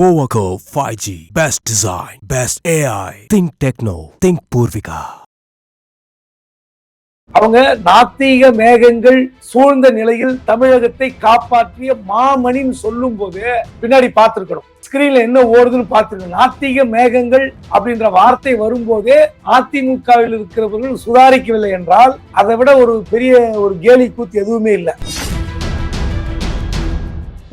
போவகோ five G best design best AI think techno think Poorvika அவங்க நாத்திக மேகங்கள் சூழ்ந்த நிலையில் தமிழகத்தை காப்பாற்றிய மாமணின்னு சொல்லும் போது பின்னாடி பார்த்திருக்கணும். ஸ்கிரீன்ல என்ன ஓடுதுன்னு பார்த்திருக்கணும். நாத்திக மேகங்கள் அப்படின்ற வார்த்தை வரும்போதே அதிமுகவில் இருக்கிறவர்கள் சுதாரிக்கவில்லை என்றால் அதை விட ஒரு பெரிய ஒரு கேலி கூத்து எதுவுமே இல்லை.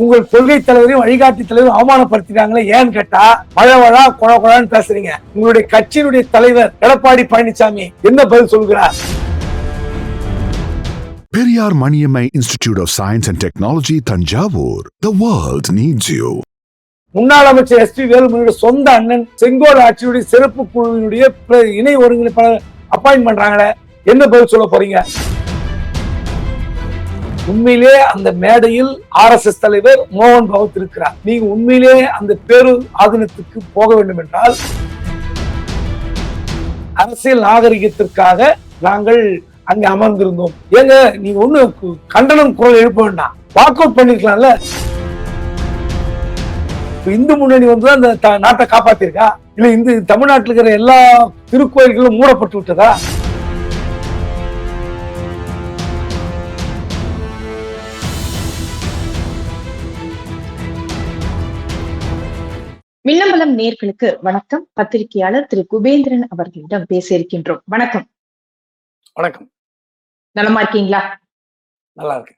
உங்கள் கொள்கை தலைவரையும் வழிகாட்டி தலைவரும் அவமானப்படுத்தினாங்களே ஏன்னு கேட்டா மழை மழா குழ குழான்னு பேசுறீங்க. உங்களுடைய கட்சியினுடைய தலைவர் எடப்பாடி பழனிசாமி என்ன பதில் சொல்கிறார் Periyar Maniammai Institute of Science and Technology, Tanjavur. The world needs you. முன்னாள் அமைச்சர் எஸ் பி வேலுமணியோட சொந்த அண்ணன் செங்கோல் ஆட்சியுடைய சிறப்பு குழுவினுடைய இணை ஒருங்கிணைப்பாளர் அப்பாயின்ட் பண்றாங்களே. என்ன பதில் சொல்ல போறீங்க? உண்மையிலே அந்த மேடையில் ஆர் எஸ் எஸ் தலைவர் மோகன் பகவத் இருக்கிறார். நீங்க உண்மையிலே அந்த பேரு ஆதீனத்துக்கு போக வேண்டும் என்றால் அரசியல் நாகரிகத்திற்காக நாங்கள் அங்க அமர்ந்திருந்தோம். ஏங்க நீங்க ஒண்ணு கண்டனம் குரல் எழுப்ப வேண்டாம். Walk out பண்ணிருக்கலாம்ல? இந்து முன்னணி வந்து அந்த நாட்டை காப்பாத்திருக்கா? இல்ல இந்த தமிழ்நாட்டில் இருக்கிற எல்லா திருக்கோயில்களும் மூடப்பட்டு விட்டதா? மின்னம்பலம் நேர்களுக்கு வணக்கம். பத்திரிகையாளர் திரு குபேந்திரன் அவர்களிடம் பேச இருக்கின்றோம். வணக்கம். வணக்கம். நலமா இருக்கீங்களா? நல்லா இருக்கு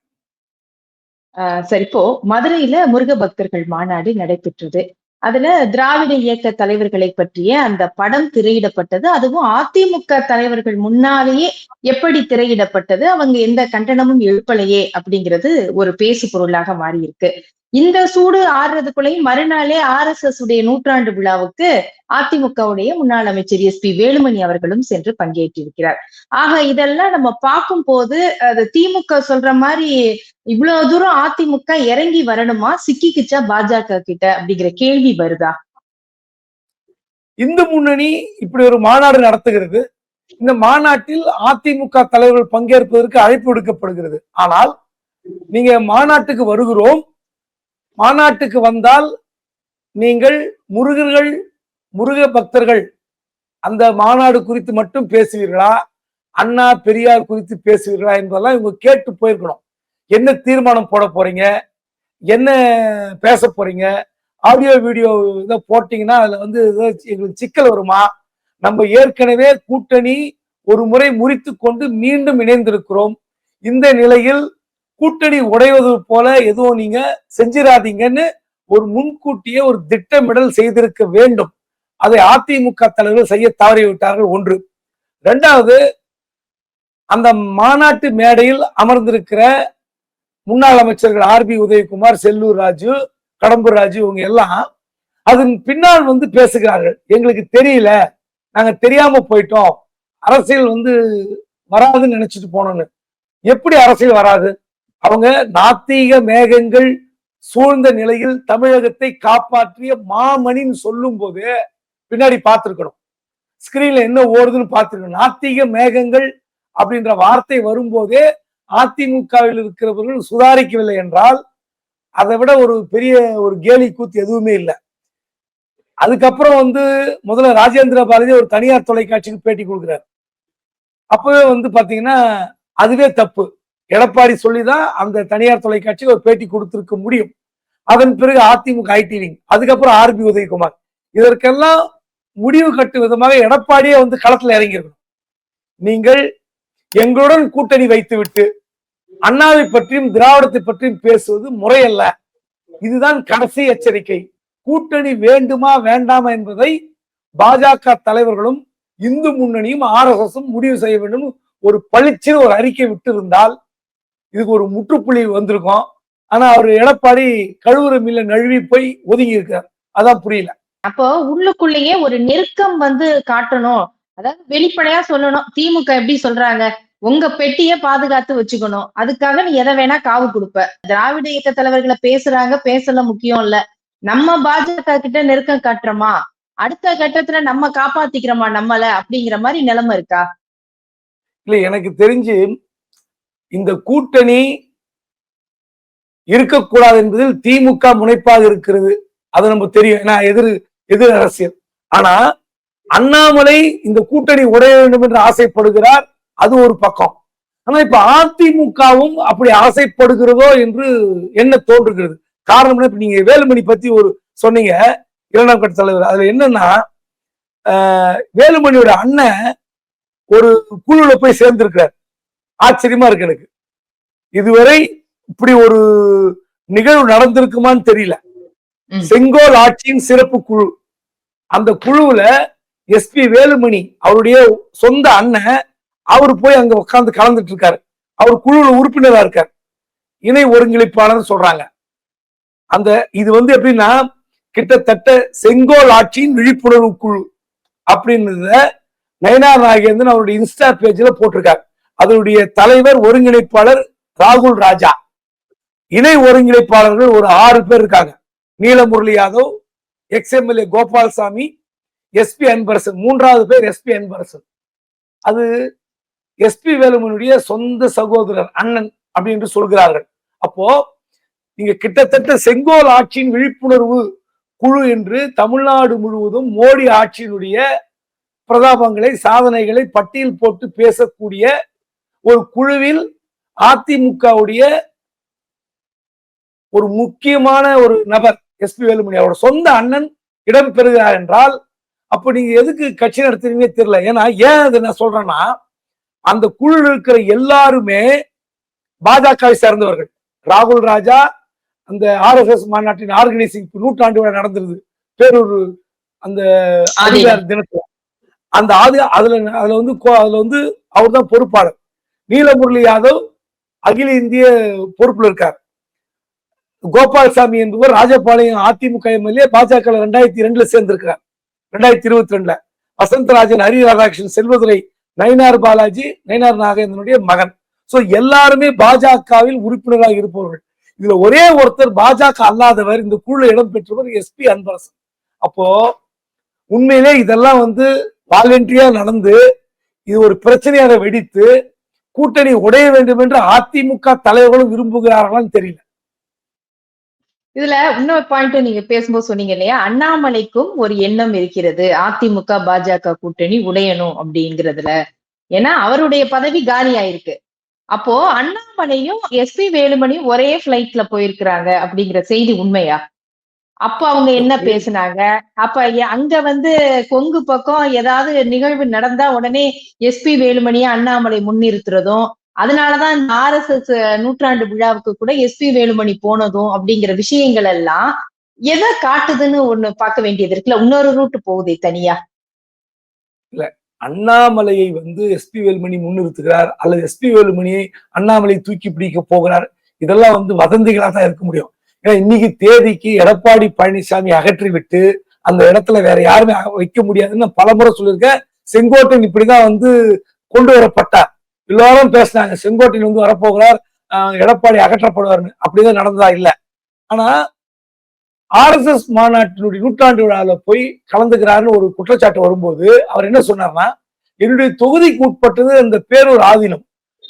சரி இப்போ மதுரையில முருக பக்தர்கள் மாநாடு நடைபெற்றது. அதுல திராவிட இயக்க தலைவர்களை பற்றிய அந்த படம் திரையிடப்பட்டது. அதுவும் அதிமுக தலைவர்கள் முன்னாலேயே எப்படி திரையிடப்பட்டது? அவங்க எந்த கண்டனமும் எழுப்பலையே அப்படிங்கிறது ஒரு பேசு பொருளாக மாறி இருக்கு இந்த சூடு ஆறுறதுக்குள்ளேயும் மறுநாளே ஆர் எஸ் எஸ் உடைய நூற்றாண்டு விழாவுக்கு அதிமுகவுடைய முன்னாள் அமைச்சர் எஸ் பி வேலுமணி அவர்களும் சென்று பங்கேற்றிருக்கிறார். ஆக இதெல்லாம் நம்ம பார்க்கும் போது அது திமுக சொல்ற மாதிரி இவ்வளவு தூரம் அதிமுக இறங்கி வரணுமா? சிக்கிக்குச்சா பாஜக கிட்ட அப்படிங்கிற கேள்வி வருதா? இந்து முன்னணி இப்படி ஒரு மாநாடு நடத்துகிறது. இந்த மாநாட்டில் அதிமுக தலைவர்கள் பங்கேற்பதற்கு அழைப்பு விடுக்கப்படுகிறது. ஆனால் நீங்க மாநாட்டுக்கு வருகிறோம். மாநாட்டுக்கு வந்தால் நீங்கள் முருகர்கள் முருக பக்தர்கள் அந்த மாநாடு குறித்து மட்டும் பேசுவீர்களா? அண்ணா பெரியார் குறித்து பேசுவீர்களா என்பதெல்லாம் இவங்க கேட்டு போயிருக்கணும். என்ன தீர்மானம் போட போறீங்க? என்ன பேச போறீங்க? ஆடியோ வீடியோ இதை போட்டீங்கன்னா அதுல வந்து எங்களுக்கு சிக்கல் வருமா? நம்ம ஏற்கனவே கூட்டணி ஒரு முறை முறித்து கொண்டு மீண்டும் இணைந்திருக்கிறோம். இந்த நிலையில் கூட்டணி உடைவது போல எதுவும் நீங்க செஞ்சிடாதீங்கன்னு ஒரு முன்கூட்டியே ஒரு திட்டமிடல் செய்திருக்க வேண்டும். அதை அதிமுக தலைவர்கள் செய்ய தவறிவிட்டார்கள் ஒன்று. ரெண்டாவது அந்த மாநாட்டு மேடையில் அமர்ந்திருக்கிற முன்னாள் அமைச்சர்கள் ஆர் பி உதயகுமார் செல்லூர் ராஜு கடம்பூர் ராஜு இவங்க எல்லாம் அதன் பின்னால் வந்து பேசுகிறார்கள். எங்களுக்கு தெரியல நாங்க தெரியாம போயிட்டோம். அரசியல் வந்து வராதுன்னு நினைச்சிட்டு போனோம்னு. எப்படி அரசியல் வராது? அவங்க நாத்திக மேகங்கள் சூழ்ந்த நிலையில் தமிழகத்தை காப்பாற்றிய மாமணின்னு சொல்லும் போது பின்னாடி பார்த்துருக்கணும். ஸ்கிரீன்ல என்ன ஓடுதுன்னு பார்த்துருக்கணும். நாத்திக மேகங்கள் அப்படின்ற வார்த்தை வரும்போதே அதிமுகவில் இருக்கிறவர்கள் சுதாரிக்கவில்லை என்றால் அதை விட ஒரு பெரிய ஒரு கேலி கூத்து எதுவுமே இல்லை. அதுக்கப்புறம் வந்து முதல்ல ராஜேந்திர பாரதி ஒரு தனியார் தொலைக்காட்சிக்கு பேட்டி கொடுக்குறாரு. அப்பவே வந்து பாத்தீங்கன்னா அதுவே தப்பு. எடப்பாடி சொல்லிதான் அந்த தனியார் தொலைக்காட்சிக்கு ஒரு பேட்டி கொடுத்திருக்க முடியும். அதன் பிறகு அதிமுக ஐடிவிங் அதுக்கப்புறம் ஆர்பி உதயகுமார். இதற்கெல்லாம் முடிவு கட்டும் விதமாக எடப்பாடியே வந்து களத்துல இறங்கியிருக்கணும். நீங்கள் எங்களுடன் கூட்டணி வைத்துவிட்டு அண்ணாவை பற்றியும் திராவிடத்தை பற்றியும் பேசுவது முறையல்ல. இதுதான் கடைசி எச்சரிக்கை. கூட்டணி வேண்டுமா வேண்டாமா என்பதை பாஜக தலைவர்களும் இந்து முன்னணியும் ஆர் எஸ் முடிவு செய்ய வேண்டும். ஒரு பளிச்சு ஒரு அறிக்கை விட்டு இருந்தால் இதுக்கு ஒரு முற்றுப்புள்ளி வந்திருக்கும். ஆனா அவர் எடப்பாடி கழுவுற மில்ல நழுவி போய் ஒதுங்கி இருக்கார் அதான் புரியல. அப்போ உள்ளுக்குள்ளேயே ஒரு நெருக்கம் வந்து காட்டணும். அதாவது வெளிப்படையா சொல்லணும். திமுக எப்படி சொல்றாங்க? உங்க பெட்டியை பாதுகாத்து வச்சுக்கணும். அதுக்காக நீ எதை வேணா காவு கொடுப்ப. திராவிட இயக்க தலைவர்களை பேசுறாங்க பேசல முக்கியம் இல்ல. நம்ம பாஜக கிட்ட நெருக்கம் காட்டுறோமா? அடுத்த கட்டத்துல நம்ம காப்பாத்திக்கிறோமா நம்மள அப்படிங்கிற மாதிரி நிலைமை இருக்கா? இல்ல எனக்கு தெரிஞ்சு இந்த கூட்டணி இருக்கக்கூடாது என்பதில் திமுக முனைப்பாக இருக்கிறது. அது நம்ம தெரியும். ஏன்னா எதிர் எதிர் அரசியல். ஆனா அண்ணாமலை இந்த கூட்டணி உடைய வேண்டும் என்று ஆசைப்படுகிறார் அது ஒரு பக்கம். ஆனா இப்ப அதிமுகவும் அப்படி ஆசைப்படுகிறதோ என்று என்ன தோன்றுகிறது? காரணம் இப்ப நீங்க வேலுமணி பத்தி ஒரு சொன்னீங்க இரண்டாம் கட்ட தலைவர். அதுல என்னன்னா வேலுமணியோட அண்ணன் ஒரு குழுல போய் சேர்ந்திருக்கிறார். ஆச்சரியமா இருக்கு எனக்கு. இதுவரை இப்படி ஒரு நிகழ்வு நடந்திருக்குமான்னு தெரியல. செங்கோல் ஆட்சியின் சிறப்பு குழு. அந்த குழுவுல எஸ்பி வேலுமணி அவருடைய சொந்த அண்ணன் அவர் போய் அங்க உட்கார்ந்து கலந்துட்டு இருக்காரு. அவர் குழுவுல உறுப்பினரா இருக்கார். இணை ஒருங்கிணைப்பாளர் சொல்றாங்க. அந்த இது வந்து எப்படின்னா கிட்டத்தட்ட செங்கோல் ஆட்சியின் விழிப்புணர்வு குழு. அப்படின்றத நயனார் நாகேந்திரன் அவருடைய இன்ஸ்டா பேஜ்ல போட்டிருக்காரு. அதனுடைய தலைவர் ஒருங்கிணைப்பாளர் ராகுல் ராஜா. இணை ஒருங்கிணைப்பாளர்கள் ஒரு ஆறு பேர் இருக்காங்க. Neelamurali Yadav ex MLA Gopalsamy S P Anbarasan மூன்றாவது பேர் எஸ்பி அன்பரசன். அது எஸ்பி வேலுமனுடைய சொந்த சகோதரர் அண்ணன் அப்படின்னு சொல்கிறார்கள். அப்போ நீங்க கிட்டத்தட்ட செங்கோல் ஆட்சியின் விழிப்புணர்வு குழு என்று தமிழ்நாடு முழுவதும் மோடி ஆட்சியினுடைய பிரதாபங்களை சாதனைகளை பட்டியல் போட்டு பேசக்கூடிய ஒரு குழுவில் அதிமுகவுடைய ஒரு முக்கியமான ஒரு நபர் எஸ்பி வேலுமணி அவரோட சொந்த அண்ணன் இடம் பெறுகிறார் என்றால் அப்ப நீங்க எதுக்கு கட்சி நடத்துறீங்கன்னே தெரியல. ஏன்னா ஏன் அதை நான் சொல்றேன்னா அந்த குழு இருக்கிற எல்லாருமே பாஜகவை சேர்ந்தவர்கள். ராகுல் ராஜா அந்த ஆர்எஸ்எஸ் மாநாட்டின் ஆர்கனைசிங் நூற்றாண்டு விழா நடந்திருது பேரூர் அந்த தினத்துல. அந்த ஆதி அதுல அதுல வந்து அதுல வந்து அவர் தான் பொறுப்பாளர். நீலமுரளி யாதவ் அகில இந்திய பொறுப்புல இருக்கார். கோபால்சாமி என்பவர் ராஜபாளையம் அதிமுக எம்எல்ஏ பாஜக ரெண்டாயிரத்தி ரெண்டுல சேர்ந்திருக்கிறார். ரெண்டாயிரத்தி இருபத்தி ரெண்டுல வசந்தராஜன் ஹரி ராதாகிருஷ்ணன் செல்வதுரை நயினார் பாலாஜி நயினார் நாகேந்திரனுடைய மகன். சோ எல்லாருமே பாஜகவில் உறுப்பினராக இருப்பவர்கள். இதுல ஒரே ஒருத்தர் பாஜக அல்லாதவர் இந்த குழுல இடம் பெற்றவர் எஸ்பி அன்பரசன். அப்போ உண்மையிலே இதெல்லாம் வந்து வாலண்டியா நடந்து இது ஒரு பிரச்சனையாக வெடித்து கூட்டணி உடைய வேண்டும் என்று அதிமுக தலைவர்களும் விரும்புகிறார்களான்னு தெரியல. இதுல இன்னொரு பாயிண்ட் நீங்க பேசும்போது சொன்னீங்க இல்லையா? அண்ணாமலைக்கும் ஒரு எண்ணம் இருக்கிறது. அதிமுக பாஜக கூட்டணி உடையணும் அப்படிங்கிறதுல. ஏன்னா அவருடைய பதவி காலி ஆயிருக்கு அப்போ அண்ணாமலையும் எஸ் பி வேலுமணியும் ஒரே பிளைட்ல போயிருக்கிறாங்க அப்படிங்கிற செய்தி உண்மையா? அப்ப அவங்க என்ன பேசுனாங்க? அப்ப அங்க வந்து கொங்கு பக்கம் ஏதாவது நிகழ்வு நடந்தா உடனே எஸ்பி வேலுமணியை அண்ணாமலை முன்னிறுத்துறதும் அதனாலதான் இந்த ஆர்எஸ்எஸ் நூற்றாண்டு விழாவுக்கு கூட எஸ்பி வேலுமணி போனதும் அப்படிங்கிற விஷயங்கள் எல்லாம் எதை காட்டுதுன்னு ஒண்ணு பார்க்க வேண்டியது இருக்குல்ல? இன்னொரு ரூட் போகுதே தனியா. அண்ணாமலையை வந்து எஸ்பி வேலுமணி முன்னிறுத்துகிறார் அல்லது எஸ்பி வேலுமணியை அண்ணாமலை தூக்கி பிடிக்க போகிறார் இதெல்லாம் வந்து வதந்திகளா தான் இருக்க முடியும். ஏன்னா இன்னைக்கு தேதிக்கு எடப்பாடி பழனிசாமி அகற்றி விட்டு அந்த இடத்துல வேற யாருமே வைக்க முடியாதுன்னு பலமுறை சொல்லியிருக்கேன் செங்கோட்டையன் இப்படிதான் வந்து கொண்டு வரப்பட்டார். எல்லாரும் பேசினாங்க செங்கோட்டையன் வந்து வரப்போகிறார் எடப்பாடி அகற்றப்படுவார்னு. அப்படிதான் நடந்ததா இல்ல. ஆனா ஆர்எஸ்எஸ் மாநாட்டினுடைய நூற்றாண்டு விழாவில் போய் கலந்துக்கிறாருன்னு ஒரு குற்றச்சாட்டு வரும்போது அவர் என்ன சொன்னார்னா என்னுடைய தொகுதிக்கு உட்பட்டது அந்த பேரூர் ஆதீனம்.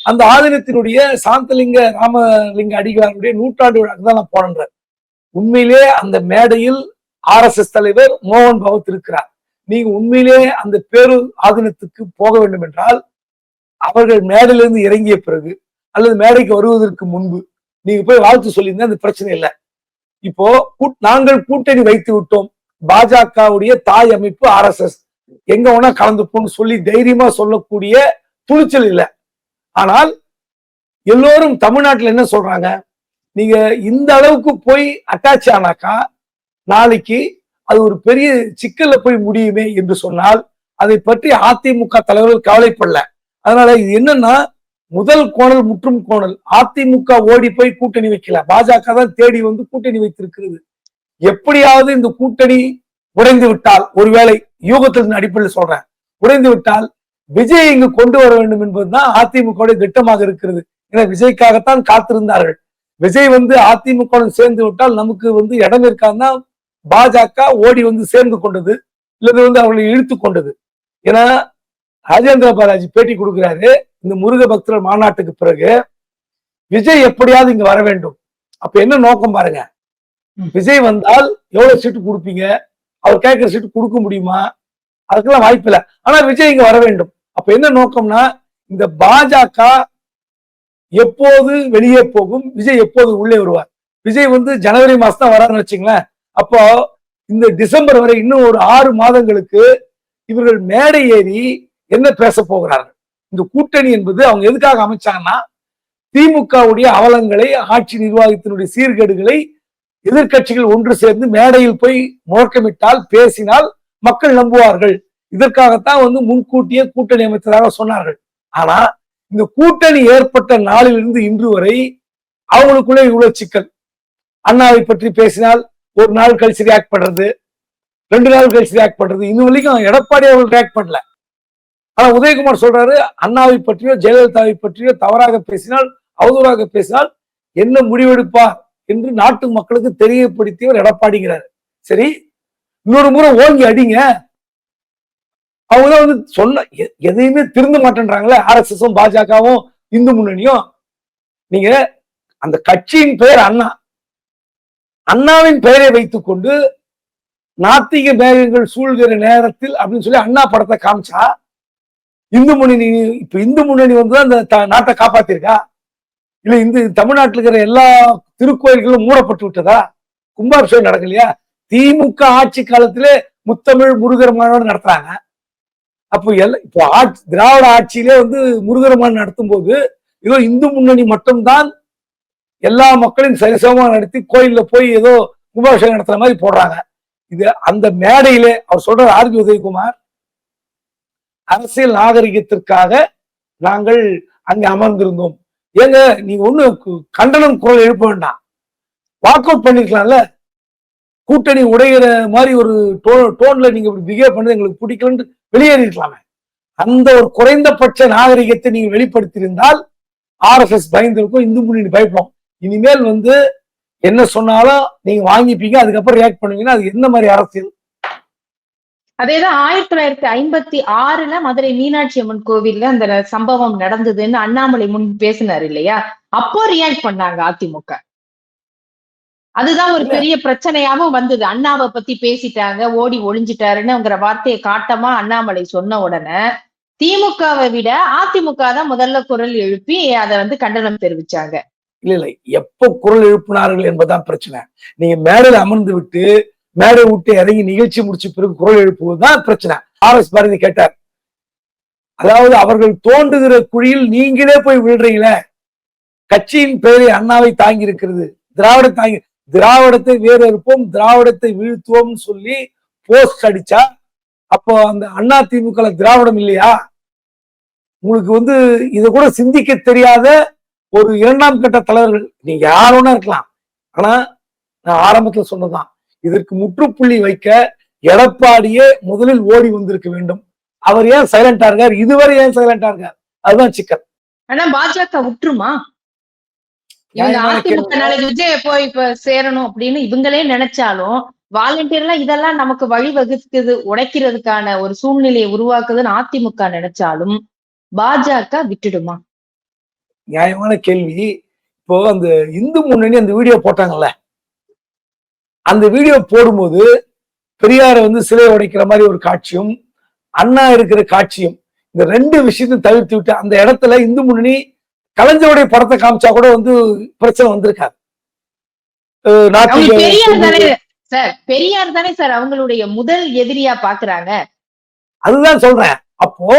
அந்த ஆதீனத்தினுடைய சாந்தலிங்க ராமலிங்க அடிகளாருடைய நூற்றாண்டு விழாக்கு தான் நான் போனேன் உண்மையிலே அந்த மேடையில் ஆர்எஸ்எஸ் தலைவர் மோகன் பகவத் இருக்கிறார். நீங்க உண்மையிலே அந்த பேரு ஆதீனத்துக்கு போக வேண்டும் என்றால் அவர்கள் மேடையிலிருந்து இறங்கிய பிறகு அல்லது மேடைக்கு வருவதற்கு முன்பு நீங்க போய் வாழ்த்து சொல்லியிருந்தா அந்த பிரச்சனை இல்லை. இப்போ கூட்- நாங்கள் கூட்டணி வைத்து விட்டோம். பாஜகவுடைய தாய் அமைப்பு ஆர்எஸ்எஸ். எங்க வேணா கலந்துப்போம்னு சொல்லி தைரியமா சொல்லக்கூடிய துணிச்சல் இல்லை. ஆனால் எல்லோரும் தமிழ்நாட்டுல என்ன சொல்றாங்க? நீங்க இந்த அளவுக்கு போய் அட்டாச் ஆனாக்கா நாளைக்கு அது ஒரு பெரிய சிக்கல்ல போய் முடியுமே என்று சொன்னால் அதை பற்றி அதிமுக தலைவர்கள் கவலைப்படல. அதனால இது என்னன்னா முதல் கோணல் முற்றும் கோணல். அதிமுக ஓடி போய் கூட்டணி வைக்கல. பாஜக தான் தேடி வந்து கூட்டணி வைத்திருக்கிறது. எப்படியாவது இந்த கூட்டணி உடைந்து விட்டால் ஒருவேளை யூகத்தின் அடிப்படையில் சொல்றேன். உடைந்து விட்டால் விஜய் இங்கு கொண்டு வர வேண்டும் என்பதுதான் அதிமுக திட்டமாக இருக்கிறது. ஏன்னா விஜய்க்காகத்தான் காத்திருந்தார்கள். விஜய் வந்து அதிமுக சேர்ந்து விட்டால் நமக்கு வந்து இடம் இருக்காதுன்னா பாஜக ஓடி வந்து சேர்ந்து கொண்டது இல்லது வந்து அவர்களை இழுத்து கொண்டது. ஏன்னா ராஜேந்திர பாலாஜி பேட்டி கொடுக்கிறாரு இந்த முருக பக்தர் மாநாட்டுக்கு பிறகு விஜய் எப்படியாவது இங்க வர வேண்டும். அப்ப என்ன நோக்கம் பாருங்க. விஜய் வந்தால் எவ்வளவு சீட்டு கொடுப்பீங்க? அவர் கேட்கிற சீட்டு கொடுக்க முடியுமா? அதுக்கெல்லாம் வாய்ப்பு இல்லை ஆனா விஜய் இங்க வர வேண்டும். அப்ப என்ன நோக்கம்னா இந்த பாஜக எப்போது வெளியே போகும் விஜய் எப்போது உள்ளே வருவார்? விஜய் வந்து ஜனவரி மாசம் தான் வராருன்னு வச்சுங்களேன். அப்போ இந்த டிசம்பர் வரை இன்னும் ஒரு ஆறு மாதங்களுக்கு இவர்கள் மேடை ஏறி என்ன பேச போகிறார்கள்? இந்த கூட்டணி என்பது அவங்க எதுக்காக அமைச்சாங்கன்னா திமுகவுடைய அவலங்களை ஆட்சி நிர்வாகத்தினுடைய சீர்கேடுகளை எதிர்க்கட்சிகள் ஒன்று சேர்ந்து மேடையில் போய் முழக்கமிட்டால் பேசினால் மக்கள் நம்புவார்கள். இதற்காகத்தான் வந்து முன்கூட்டியே கூட்டணி அமைத்ததாக சொன்னார்கள். ஆனா இந்த கூட்டணி ஏற்பட்ட நாளிலிருந்து இன்று வரை அவங்களுக்குள்ளே இவ்வளவு சிக்கல். அண்ணாவை பற்றி பேசினால் ஒரு நாள் கழிச்சு ரியாக்ட் பண்றது ரெண்டு நாள் கழிச்சு ரியாக்ட் பண்றது இன்னும் வரைக்கும் எடப்பாடி அவர்கள் ரியாக்ட் பண்ணல. ஆனா உதயகுமார் சொல்றாரு அண்ணாவை பற்றியோ ஜெயலலிதாவை பற்றியோ தவறாக பேசினால் அவதூறாக பேசினால் என்ன முடிவெடுப்பார் என்று நாட்டு மக்களுக்கு தெரியப்படுத்தியவர் எடப்பாடிங்கிறார். சரி இன்னொரு முறை ஓங்கி அடிங்க அவங்க தான் வந்து சொன்ன எ- எதையுமே திருந்த மாட்டேன்றாங்களே. ஆர்எஸ்எஸும் பாஜகவும் இந்து முன்னணியும். நீங்க அந்த கட்சியின் பெயர் அண்ணா. அண்ணாவின் பெயரை வைத்துக்கொண்டு நாத்திக மேகங்கள் சூழ்கிற நேரத்தில் அப்படின்னு சொல்லி அண்ணா படத்தை காமிச்சா இந்து முன்னணி இப்ப இந்து முன்னணி வந்து அந்த த- நாட்டை காப்பாத்திருக்கா? இல்ல இந்த தமிழ்நாட்டில் இருக்கிற எல்லா திருக்கோயில்களும் மூடப்பட்டு விட்டதா? கும்பாபிஷேகம் நடக்கலையா? திமுக ஆட்சி காலத்திலே முத்தமிழ் முருகர் மாநாடு நடத்துறாங்க. அப்போ எல்லாம் இப்போ ஆட்சி திராவிட ஆட்சியிலே வந்து முருகர் நடத்தும் போது ஏதோ இந்து முன்னணி மட்டும்தான் எல்லா மக்களையும் சரிசமமா நடத்தி கோயில்ல போய் ஏதோ கும்பாபிஷேகம் நடத்துற மாதிரி போடுறாங்க. இது அந்த மேடையிலே அவர் சொல்றார் ஆர்பி உதயகுமார் அரசியல் நாகரிகத்திற்காக நாங்கள் அங்கே அமர்ந்திருந்தோம். ஏங்க நீங்க ஒண்ணு கண்டனம் குரல் எழுப்ப வேண்டாம். வாக் அவுட் பண்ணிருக்கலாம்ல? கூட்டணி உடைகிற மாதிரி ஒரு டோ டோன்ல நீங்க இப்படி பிஹேவ் பண்ணது எங்களுக்கு பிடிக்கலன்னு வெளியேறிருக்கலாமே அந்த ஒரு குறைந்தபட்ச நாகரிகத்தை நீங்க வெளிப்படுத்தியிருந்தால் ஆர்எஸ்எஸ் பயந்திருக்கும் இந்து முன்னணி பயப்படும். இனிமேல் வந்து என்ன சொன்னாலும் நீங்க வாங்கிப்பீங்க அதுக்கப்புறம் ரியாக்ட் பண்ணுவீங்கன்னா அது என்ன மாதிரி அரசியல்? அதேதான் ஆயிரத்தி தொள்ளாயிரத்தி ஐம்பத்தி ஆறுல மதுரை மீனாட்சி அம்மன் கோவில்ல அந்த சம்பவம் நடந்ததுன்னு அண்ணாமலை முன் பேசினார் இல்லையா? அப்போ ரியாக்ட் பண்ணாங்க அதிமுக. அதுதான் ஒரு. பெரிய பிரச்சனையாவும் வந்தது. அண்ணாவை பத்தி பேசிட்டாங்க ஓடி ஒளிஞ்சிட்டாருன்னுங்கிற வார்த்தையை காட்டமா அண்ணாமலை சொன்ன உடனே திமுகவை விட அதிமுக தான் முதல்ல குரல் எழுப்பி அதை வந்து கண்டனம் தெரிவிச்சாங்க. இல்ல இல்ல. எப்ப குரல் எழுப்பினார்கள் என்பதுதான் பிரச்சனை. நீங்க மேடையில் அமர்ந்து விட்டு மேடை விட்டு இறங்கி நிகழ்ச்சி முடிச்ச பிறகு குரல் எழுப்புவதுதான் பிரச்சனை. ஆர் எஸ் பாரதி கேட்டார். அதாவது அவர்கள் தோண்டுகிற குழியில் நீங்களே போய் விழுறீங்களே. கட்சியின் பெயரை அண்ணாவை தாங்கி இருக்கிறது திராவிட தாங்கி திராவிடத்தை வேறு இருப்போம் திராவிடத்தை வீழ்த்துவோம்னு சொல்லி போஸ்ட் அடிச்சா அப்போ அந்த அண்ணா திமுக திராவிடம் இல்லையா? உங்களுக்கு வந்து இதை கூட சிந்திக்க தெரியாத ஒரு இரண்டாம் கட்ட தலைவர்கள் நீங்க யாரோனா இருக்கலாம். ஆனா நான் ஆரம்பத்துல சொன்னதான் இதற்கு முற்றுப்புள்ளி வைக்க எடப்பாடியே முதலில் ஓடி வந்திருக்க வேண்டும். அவர் ஏன் சைலண்டா இருக்கார்? இதுவரை ஏன் சைலண்டா இருக்கார்? அதுதான் சிக்கல். ஆனா பாஜக விட்டுருமா? அதிமுக விஜய போய் இப்ப சேரணும் அப்படின்னு இவங்களே நினைச்சாலும் வாலண்டியர்லா இதெல்லாம் நமக்கு வழி வகுக்குது உடைக்கிறதுக்கான ஒரு சூழ்நிலையை உருவாக்குதுன்னு அதிமுக நினைச்சாலும் பாஜக விட்டுடுமா? நியாயமான கேள்வி. இப்போ அந்த இந்து முன்னணி அந்த வீடியோ போட்டாங்கல்ல. அந்த வீடியோ போடும்போது பெரியாரை வந்து சிலை உடைக்கிற மாதிரி ஒரு காட்சியும் அண்ணா இருக்கிற காட்சியும் இந்த ரெண்டு விஷயத்தையும் தவிர்த்து விட்டு அந்த இடத்துல இந்து முன்னணி கலைஞருடைய படத்தை காமிச்சா கூட வந்து பிரச்சனை வந்திருக்காது. சார் பெரியார் தானே சார் அவங்களுடைய முதல் எதிரியா பாக்குறாங்க. அதுதான் சொல்றேன். அப்போ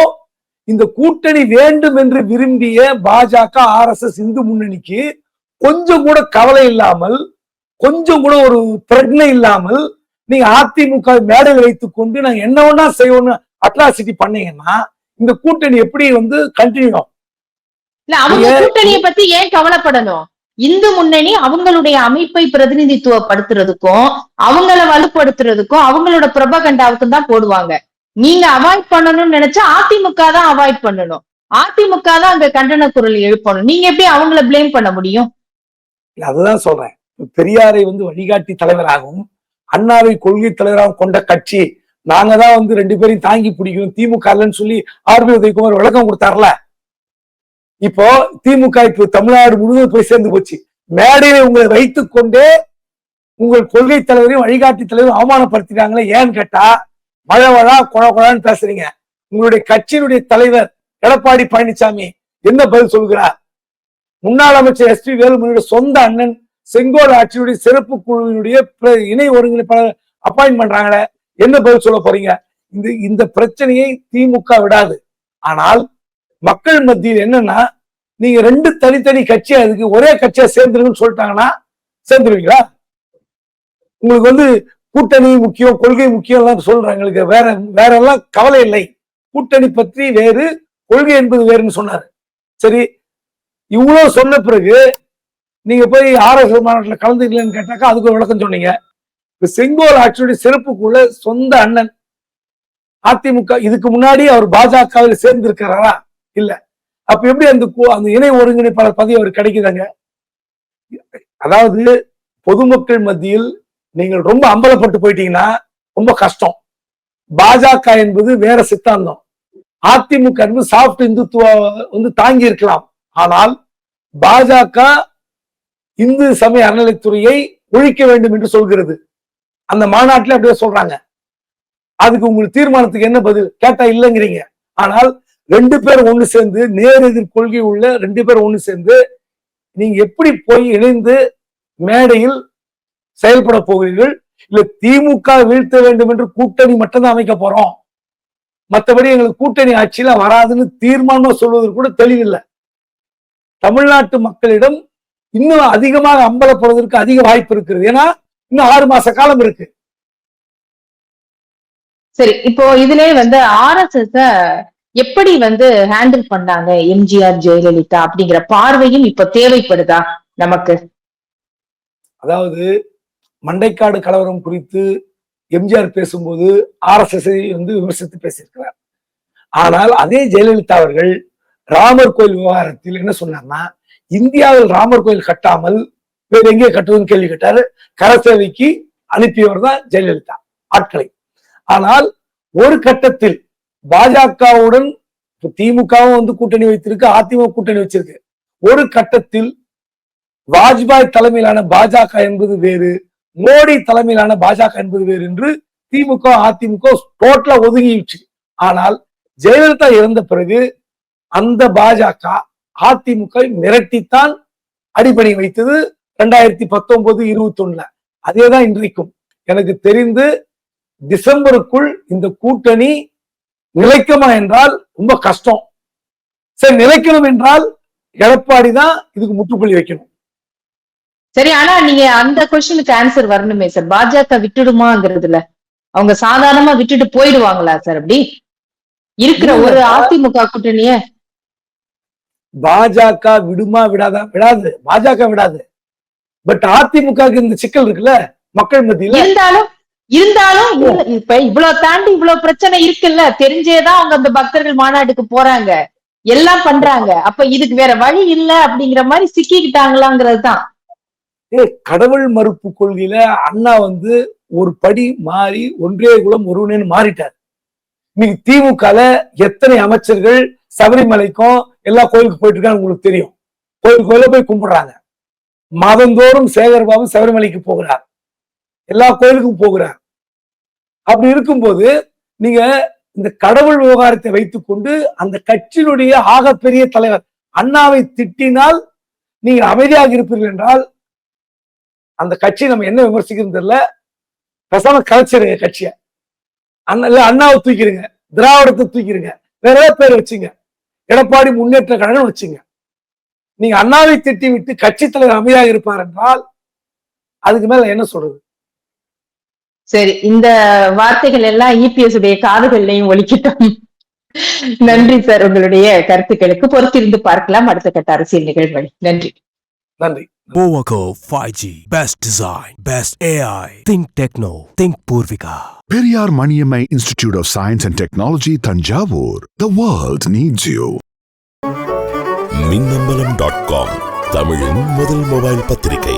இந்த கூட்டணி வேண்டும் என்று விரும்பிய பாஜக ஆர்எஸ்எஸ் இந்து முன்னணிக்கு கொஞ்சம் கூட கவலை இல்லாமல் கொஞ்சம் கூட ஒரு பிரஜனை இல்லாமல் நீங்க அதிமுக மேடையில் வைத்துக் கொண்டு நாங்க என்ன ஒண்ணா செய்வோம்னு அட்ராசிட்டி பண்ணீங்கன்னா இந்த கூட்டணி எப்படி வந்து கண்டினியூ இல்ல அவங்க கூட்டணியை பத்தி ஏன் கவலைப்படணும்? இந்து முன்னணி அவங்களுடைய அமைப்பை பிரதிநிதித்துவப்படுத்துறதுக்கும் அவங்கள வலுப்படுத்துறதுக்கும் அவங்களோட பிரபகண்டாவுக்கும் தான் போடுவாங்க. நீங்க அவாய்ட் பண்ணணும்னு நினைச்சா அதிமுக தான் அவாய்ட் பண்ணணும். அதிமுக தான் அங்க கண்டன குரல் எழுப்பணும். நீங்க எப்படி அவங்கள ப்ளேம் பண்ண முடியும்? அதுதான் சொல்றேன். பெரியாரை வந்து வழிகாட்டி தலைவராகவும் அண்ணாவை கொள்கை தலைவராகவும் கொண்ட கட்சி நாங்க தான் வந்து ரெண்டு பேரையும் தாங்கி பிடிக்கணும். திமுக இல்லைன்னு சொல்லி ஆர்பி உதயகுமார் விளக்கம் கொடுத்தார்ல? இப்போ திமுக இப்போ தமிழ்நாடு முழுவதும் போய் சேர்ந்து போச்சு. மேடையில உங்களை வைத்துக் கொண்டே உங்கள் கொள்கை தலைவரையும் வழிகாட்டி தலைவரையும் அவமானப்படுத்திட்டாங்களே ஏன்னு கேட்டா மழை வழா குழ குழான்னு பேசுறீங்க. உங்களுடைய கட்சியினுடைய தலைவர் எடப்பாடி பழனிசாமி என்ன பதில் சொல்கிறார்? முன்னாள் அமைச்சர் எஸ் பி வேலுமணியுடைய சொந்த அண்ணன் செங்கோல் ஆட்சியுடைய சிறப்பு குழுவினுடைய பிர- இணை ஒருங்கிணைப்பாளர் அப்பாயின்ட் பண்றாங்களே என்ன பதில் சொல்ல போறீங்க? இந்த இந்த பிரச்சனையை திமுக விடாது. ஆனால் மக்கள் மத்தியில் என்னன்னா நீங்க ரெண்டு தனித்தனி கட்சியா இருக்கு ஒரே கட்சியா சேர்ந்துருங்கன்னு சொல்லிட்டாங்கன்னா சேர்ந்துருவீங்களா? உங்களுக்கு வந்து கூட்டணி முக்கியம் கொள்கை முக்கியம் எல்லாம் சொல்றாங்க எங்களுக்கு. வேற வேற எல்லாம் கவலை இல்லை. கூட்டணி பற்றி வேறு கொள்கை என்பது வேறுன்னு சொன்னாரு. சரி இவ்வளவு சொன்ன பிறகு நீங்க போய் ஆர்எஸ் மாநாட்டில் கலந்துக்கலன்னு கேட்டாக்கா அதுக்கு ஒரு விளக்கம் சொன்னீங்க. இப்ப செங்கோல் ஆட்சியுடைய சிறப்புக்குள்ள சொந்த அண்ணன் அதிமுக இதுக்கு முன்னாடி அவர் பாஜகவில் சேர்ந்திருக்கிறாரா? இல்ல. அப்ப எப்படி அந்த அந்த இணை ஒருங்கிணைப்பாளர் பதவி அவர் கிடைக்குதாங்க? அதாவது பொதுமக்கள் மத்தியில் நீங்கள் ரொம்ப அம்பலப்பட்டு போயிட்டீங்கன்னா ரொம்ப கஷ்டம். பாஜக என்பது வேற சித்தாந்தம். அதிமுக என்பது சாப்ட் இந்துத்துவ வந்து தாங்கி இருக்கலாம். ஆனால் பாஜக இந்து சமய அறநிலைத்துறையை ஒழிக்க வேண்டும் என்று சொல்கிறது. அந்த மாநாட்டில் அப்படியே சொல்றாங்க. அதுக்கு உங்களுக்கு தீர்மானத்துக்கு என்ன பதில்? கேட்டா இல்லைங்கிறீங்க. ஆனால் ரெண்டு பேரும் ஒண்ணு சேர்ந்து நேர் எதிர் கொள்கை உள்ள ரெண்டு பேர் ஒண்ணு சேர்ந்து நீங்க எப்படி போய் இணைந்து மேடையில் செயல்பட போகிறீர்கள்? இல்ல திமுக வீழ்த்த வேண்டும் என்று கூட்டணி மட்டும்தான் அமைக்க போறோம். மற்றபடி எங்களுக்கு கூட்டணி ஆட்சியில வராதுன்னு தீர்மானமா சொல்வதற்கு கூட தெளிவில்லை. தமிழ்நாட்டு மக்களிடம் இன்னும் அதிகமாக அம்பலப்படுவதற்கு அதிக வாய்ப்பு இருக்கிறது. ஏன்னா இன்னும் ஆறு மாச காலம் இருக்கு. சரி இப்போ இதுலயே வந்து ஆர்எஸ்எஸ் எப்படி வந்து ஹேண்டில் பண்ணாங்க எம்ஜிஆர் ஜெயலலிதா அப்படிங்கிற பார்வையும் இப்ப தேவைப்படுதா நமக்கு? அதாவது மண்டைக்காடு கலவரம் குறித்து எம்ஜிஆர் பேசும்போது ஆர்எஸ்எஸ் வந்து விமர்சித்து பேசியிருக்கிறார். ஆனால் அதே ஜெயலலிதா அவர்கள் ராமர் கோயில் விவகாரத்தில் என்ன சொன்னார்னா இந்தியாவில் ராமர் கோயில் கட்டாமல் வேற எங்கே கட்டுவதுன்னு கேள்வி கேட்டாரு. கரசேவைக்கு அனுப்பியவர் தான் ஜெயலலிதா ஆட்களை. ஆனால் ஒரு கட்டத்தில் பாஜகவுடன் இப்ப திமுகவும் வந்து கூட்டணி வைத்திருக்கு அதிமுக கூட்டணி வச்சிருக்கு. ஒரு கட்டத்தில் வாஜ்பாய் தலைமையிலான பாஜக என்பது வேறு மோடி தலைமையிலான பாஜக என்பது வேறு என்று திமுக அதிமுக டோட்டலா ஒதுங்கிடுச்சு. ஆனால் ஜெயலலிதா இறந்த பிறகு அந்த பாஜக அதிமுக மிரட்டித்தான் அடிப்படை வைத்தது ரெண்டாயிரத்தி பத்தொன்பது இருபத்தி ஒண்ணுல அதேதான் இன்றைக்கும். எனக்கு தெரிந்து டிசம்பருக்குள் இந்த கூட்டணி நிலைக்குமா என்றால் ரொம்ப கஷ்டம். சரி நிலைக்கணும் என்றால் எடப்பாடி தான் இதுக்கு முற்றுப்புள்ளி வைக்கணும். சரி ஆனா நீங்க அந்த கொஸ்டினுக்கு ஆன்சர் வரணுமே சார். பாஜக விட்டுடுமாங்கிறதுல. அவங்க சாதாரணமா விட்டுட்டு போயிடுவாங்களா சார் அப்படி? இருக்கிற ஒரு அதிமுக கூட்டணிய. பாஜக விடுமா விடாதா? விடாது. பாஜக விடாது. பட் அதிமுகவுக்கு இந்த சிக்கல் இருக்குல்ல? மக்கள் மத்தியில? இருந்தாலும் இருந்தாலும் இப்ப இவ்வளவு தாண்டி இவ்வளவு பிரச்சனை இருக்குல்ல தெரிஞ்சேதான் அவங்க அந்த பக்தர்கள் மாநாட்டுக்கு போறாங்க. எல்லாம் பண்றாங்க. அப்ப இதுக்கு வேற வழி இல்ல அப்படிங்கிற மாதிரி சிக்கிக்கிட்டாங்களாங்கிறது தான் ஏ கடவுள் மறுப்பு கொள்கையில அண்ணா வந்து ஒரு படி மாறி ஒன்றே குலம் ஒருவனேன்னு மாறிட்டார். இன்னைக்கு திமுகல எத்தனை அமைச்சர்கள் சபரிமலைக்கும் எல்லா கோயிலுக்கு போயிட்டு இருக்காங்க உங்களுக்கு தெரியும். கோயில் கோயில போய் கும்பிடுறாங்க. மாதந்தோறும் சேகர் பாபு சபரிமலைக்கு போகிறார். எல்லா கோயிலுக்கும் போகிறார். அப்படி இருக்கும்போது நீங்க இந்த கடவுள் விவகாரத்தை வைத்துக்கொண்டு அந்த கட்சியினுடைய ஆகப்பெரிய தலைவர் அண்ணாவை திட்டினால் நீங்க அமைதியாக இருப்பீர்கள் என்றால் அந்த கட்சி நம்ம என்ன விமர்சிக்கிறது தெரியல. பேசாம கலைச்சிருங்க கட்சியை. அண்ணா இல்ல அண்ணாவை தூக்கிடுங்க. திராவிடத்தை தூக்கிடுங்க. வேற ஏதாவது பேர் வச்சுங்க. எடப்பாடி முன்னேற்ற கழகம் வச்சுங்க. நீங்க அண்ணாவை திட்டி விட்டு கட்சி தலைவர் அமைதியாக இருப்பார் என்றால் அதுக்கு மேல என்ன சொல்றது? சரி இந்த வார்த்தைகள் எல்லாம் இபிஎஸ் உடைய காதுகள்லையும் ஒலிக்கட்டும் நன்றி சார் உங்களுடைய கருத்துக்களுக்கு பொறுத்திருந்து பார்க்கலாம் அடுத்த கட்ட அரசியல் நிகழ்வுகள் நன்றி நன்றி Powaco 5G. Best design. Best AI. Think Techno. Think Purvika. Periyar Maniammai Institute of Science and Technology, Tanjavur. The world needs you. Minnambalam dot com தமிழின் முதல் மொபைல் பத்திரிகை